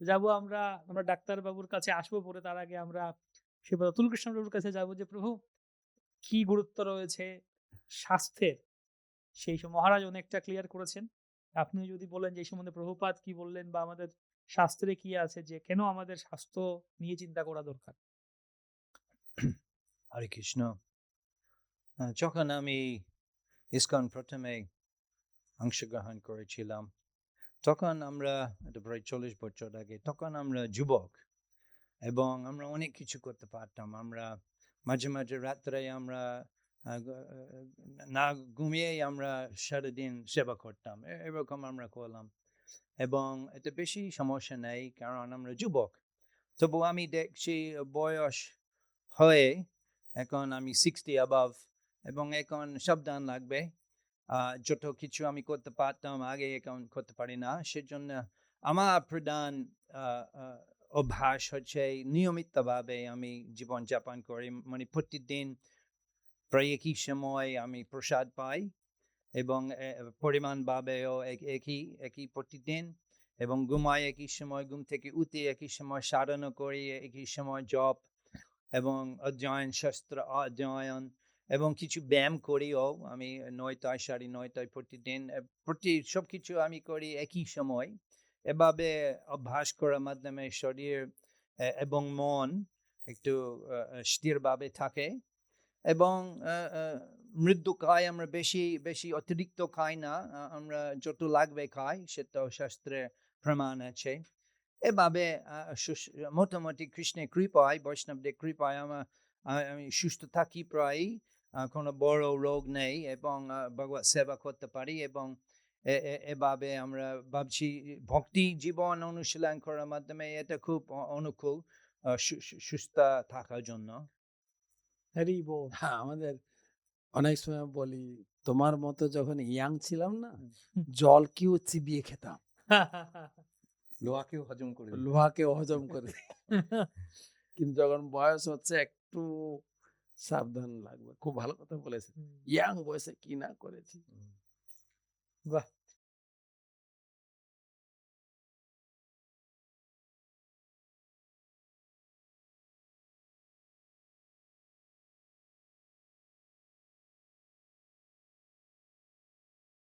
যাব আমরা আমরা ডাক্তার বাবুর কাছে আসব পরে তার আগে আমরা শিবদাস অতুল কৃষ্ণ বাবুর কাছে যাব যে, প্রভু, কি গুরুত্ব রয়েছে স্বাস্থ্যের? সেই সব মহারাজ অনেকটা ক্লিয়ার করেছেন। আপনি যদি বলেন যে, এই সম্বন্ধে প্রভুপাত কি বললেন বা আমাদের শাস্ত্রে কি আছে যে, কেন আমাদের স্বাস্থ্য নিয়ে চিন্তা করা দরকার? হরে কৃষ্ণ। যখন আমি ইসকন প্রথমে অংশগ্রহণ করেছিলাম তখন আমরা, এটা প্রায় চল্লিশ বছর আগে, তখন আমরা যুবক এবং আমরা অনেক কিছু করতে পারতাম। আমরা মাঝে মাঝে রাত্রে আমরা না ঘুমিয়েই আমরা সারাদিন সেবা করতাম। এরকম আমরা করলাম এবং এতে বেশি সমস্যা নেই কারণ আমরা যুবক। তবু আমি দেখছি বয়স হয়ে এখন আমি সিক্সটি অ্যাবাভ এবং এখন সাবধান লাগবে। যত কিছু আমি করতে পারতাম, আগে এখন করতে পারি না। সেজন্য আমার প্রধান অভ্যাস হচ্ছে নিয়মিতভাবে আমি জীবনযাপন করি। মানে প্রতিদিন প্রায় একই সময় আমি প্রসাদ পাই এবং পরিমাণভাবেও এক- একই একই প্রতিদিন এবং ঘুমাই একই সময়, ঘুম থেকে উঠে একই সময়, সাধনা করি একই সময়, জপ এবং অধ্যয়ন, শাস্ত্র অধ্যয়ন এবং কিছু ব্যায়াম করিও। আমি নয়টায় সাড়ে নয়টায় প্রতিদিন প্রতি সব কিছু আমি করি একই সময়। এভাবে অভ্যাস করার মাধ্যমে শরীর এবং মন একটু স্থিরভাবে থাকে এবং মৃদু খাই আমরা বেশি বেশি অতিরিক্ত খাই না আমরা যত লাগবে খাই সেটা শাস্ত্রে প্রমাণ আছে। এভাবে মোটামুটি কৃষ্ণের কৃপায় বৈষ্ণবদের কৃপায় আমার আমি সুস্থ থাকি প্রায় আহ, কোনো বড় রোগ নেই এবং ভগবত সেবা করতে পারি এবং এভাবে আমরা ভাবছি ভক্তি জীবন অনুশীলন করার মাধ্যমে এটা খুব অনুকূল আহ, সু- সু- সুস্থ থাকার জন্য। হ্যারি বল হ্যাঁ আমাদের অনেক সময় বলি তোমার মতো যখন ইয়াং ছিলাম না জল কেউ চিবিয়ে খেতাম। লোহাকেও হজম করে। লোহাকে হজম করে কিন্তু যখন বয়স হচ্ছে একটু সাবধান লাগবে। খুব ভালো কথা বলেছে ইয়াং বয়সে কি না করেছি। বাহ!